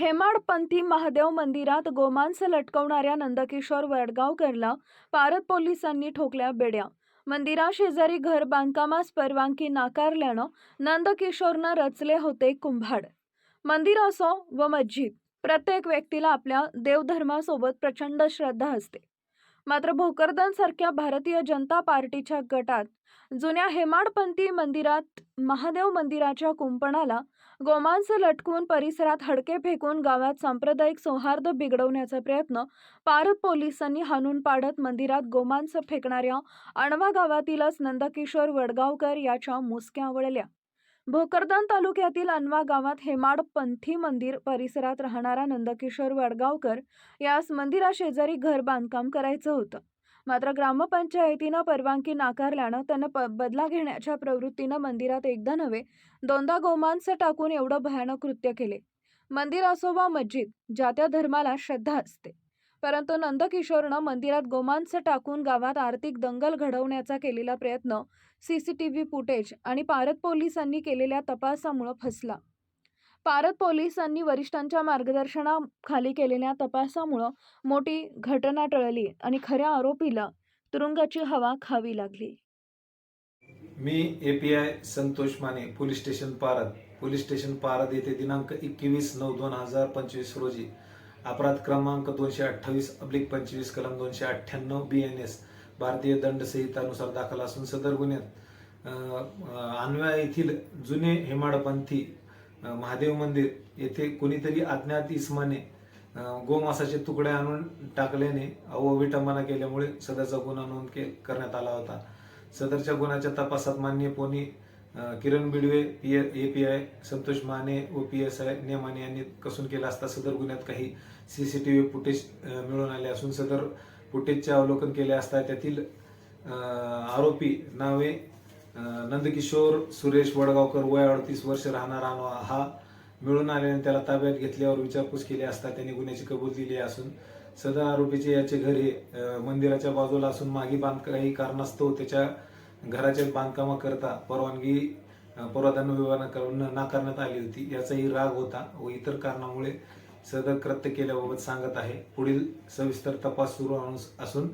हेमाडपंथी महादेव मंदिरात गोमांस लटकवणाऱ्या नंदकिशोर वडगावकरला पारत पोलिसांनी ठोकल्या बेड्या. मंदिराशेजारी घर बांधकामास परवानगी नाकारल्यानं नंदकिशोरनं रचले होते कुंभाड. मंदिर असो व मस्जिद प्रत्येक व्यक्तीला आपल्या देवधर्मासोबत प्रचंड श्रद्धा असते. मात्र भोकरदनसारख्या भारतीय जनता पार्टीच्या गटात जुन्या हेमाडपंथी मंदिरात महादेव मंदिराच्या कुंपणाला गोमांस लटकून परिसरात हडके फेकून गावात सांप्रदायिक सौहार्द बिघडवण्याचा प्रयत्न पारद पोलिसांनी हाणून पाडत मंदिरात गोमांस फेकणाऱ्या अणवा गावातीलच नंदकिशोर वडगावकर याच्या मुसक्या वळल्या. भोकरदन तालुक्यातील अनवा गावात हेमाडपंथी मंदिर परिसरात राहणारा नंदकिशोर वडगावकर यास मंदिराशेजारी घर बांधकाम करायचं होतं. मात्र ग्रामपंचायतीनं परवानगी नाकारल्यानं त्यानं प बदला घेण्याच्या प्रवृत्तीनं मंदिरात एकदा नव्हे दोनदा गोमांस टाकून एवढं भयानक कृत्य केले. मंदिर असो वा मस्जिद ज्या त्या धर्माला श्रद्धा असते. परंतु नंदकिशोरनं मंदिरात गोमांस टाकून गावात आर्थिक दंगल घडवण्याचा केलेला प्रयत्न सीसीटीव्ही फुटेज आणि पारद पोलिसांनी केलेल्या तपासामुळं फसला. पारद पोलिसांनी वरिष्ठांच्या मार्गदर्शनाखाली केलेल्या तपासामुळं मोठी घटना टळली आणि खऱ्या आरोपीला तुरुंगाची हवा खावी लागली. मी A P I Santosh Mane police station Parad. Police station Parad येथे दिनांक एकवीस नऊ दोन हजार पंचवीस रोजी अपराध क्रमांक दोनशे अठ्ठावीस अब्लिक पंचवीस कलम दोनशे अठ्ठ्याण्णव बी एन एस भारतीय दंड संहितानुसार दाखल असून सदर गुन्ह्यात अं, अन्वया येथील जुने हेमाडपंथी महादेव मंदिर येथे कोणीतरी अज्ञात इस्माने गोमासाचे तुकडे आणून टाकल्याने अवविटंबना केल्यामुळे सदरचा गुन्हा नोंद के करण्यात आला होता. सदरच्या गुन्ह्याच्या तपासात मान्य pony Kiran Bidwe P A P I Santosh Mane व पी एस आय नेमाने यांनी कसून केला असता सदर गुन्ह्यात काही C C T V footage मिळून आले असून सदर फुटेजचे अवलोकन केले असता त्यातील आरोपी नावे नंदकिशोर सुरेश वडगावकर वय अडतीस वर्ष राहणारा हा मिळून आल्याने त्याला ताब्यात घेतल्यावर विचारपूस केली असता त्यांनी गुन्ह्याची कबूल दिली असून सदर आरोपीचे याचे घर हे मंदिराच्या बाजूला असून मागे बांध काही कारणास्तव त्याच्या घराच्या बांधकामाकरता परवानगी अ, पुरातन विभागाकडून नाकारण्यात आली होती. याचाही राग होता व इतर कारणामुळे सदर कृत्य केल्याबाबत सांगत आहे. पुढील सविस्तर तपास सुरू असून